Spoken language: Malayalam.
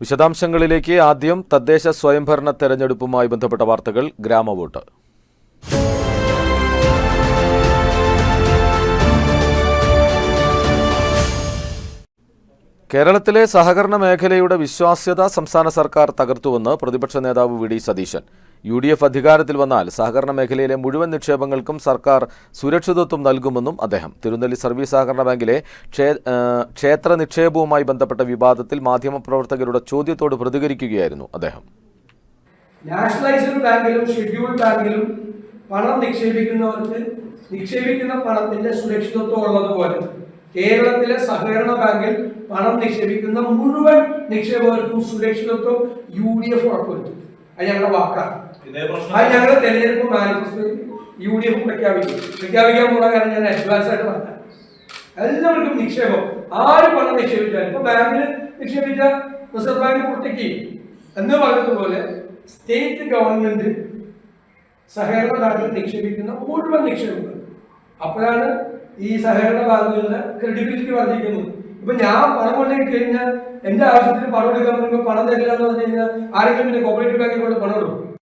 വിശദാംശങ്ങളിലേക്ക് ആദ്യം തദ്ദേശ സ്വയംഭരണ തെരഞ്ഞെടുപ്പുമായി ബന്ധപ്പെട്ട വാർത്തകൾ ഗ്രാമവോട്ട്. കേരളത്തിലെ സഹകരണ മേഖലയുടെ വിശ്വാസ്യത സംസ്ഥാന സർക്കാർ തകർത്തുവെന്ന് പ്രതിപക്ഷ നേതാവ് V D Satheesan. U D F അധികാരത്തിൽ വന്നാൽ സഹകരണ മേഖലയിലെ മുഴുവൻ നിക്ഷേപങ്ങൾക്കും സർക്കാർ സുരക്ഷിതത്വം നൽകുമെന്നും അദ്ദേഹം. തിരുനെല്ലി സർവീസ് സഹകരണ ബാങ്കിലെ ക്ഷേത്ര നിക്ഷേപവുമായി ബന്ധപ്പെട്ട വിവാദത്തിൽ മാധ്യമപ്രവർത്തകരുടെ ചോദ്യത്തോട് പ്രതികരിക്കുകയായിരുന്നു അദ്ദേഹം. നാഷണലൈസ്ഡ് ബാങ്കിലും ഷെഡ്യൂൾഡ് ബാങ്കിലും പണം നിക്ഷേപിക്കുന്നവർക്ക് നിക്ഷേപിക്കുന്ന പണത്തിന്റെ സുരക്ഷിതത്വം ഉള്ളതുപോലെ കേരളത്തിലെ സഹകരണ ബാങ്കിൽ പണം നിക്ഷേപിക്കുന്ന മുഴുവൻ നിക്ഷേപകർക്കും സുരക്ഷിതത്വം യു ഡി എഫ് ഉറപ്പുവരുത്തും. അത് ഞങ്ങളുടെ വാക്കാണ്. അത് ഞങ്ങൾ തെരഞ്ഞെടുപ്പ് മാനിഫെസ്റ്റോയിൽ യു ഡി എഫ് പ്രഖ്യാപിക്കും പ്രഖ്യാപിക്കാൻ പോകുന്ന കാരണം ഞാൻ അഡ്വാൻസ് ആയിട്ട് പറഞ്ഞു എല്ലാവർക്കും നിക്ഷേപം. ആര് പണം നിക്ഷേപിച്ചാലും ഇപ്പൊ ബാങ്കിൽ നിക്ഷേപിച്ച റിസർവ് ബാങ്ക് പുറത്തേക്ക് എന്ന് പറഞ്ഞതുപോലെ സ്റ്റേറ്റ് ഗവൺമെന്റ് സഹകരണ ബാങ്കിൽ നിക്ഷേപിക്കുന്ന മുഴുവൻ നിക്ഷേപങ്ങൾ അപ്പോഴാണ് ഈ സഹകരണ ബാങ്കുകളുടെ ക്രെഡിബിലിറ്റി വർദ്ധിക്കുന്നത്. ഇപ്പൊ ഞാൻ പണം കൊണ്ടു കഴിഞ്ഞാൽ എന്റെ ആവശ്യത്തിന് പണം എടുക്കാൻ പറയുമ്പോൾ പണം തരില്ല എന്ന് പറഞ്ഞു കഴിഞ്ഞാൽ ആരെങ്കിലും പിന്നെ കോപ്പറേറ്റീവ് ബാങ്കിൽ കൊണ്ട് പണം ഇടും.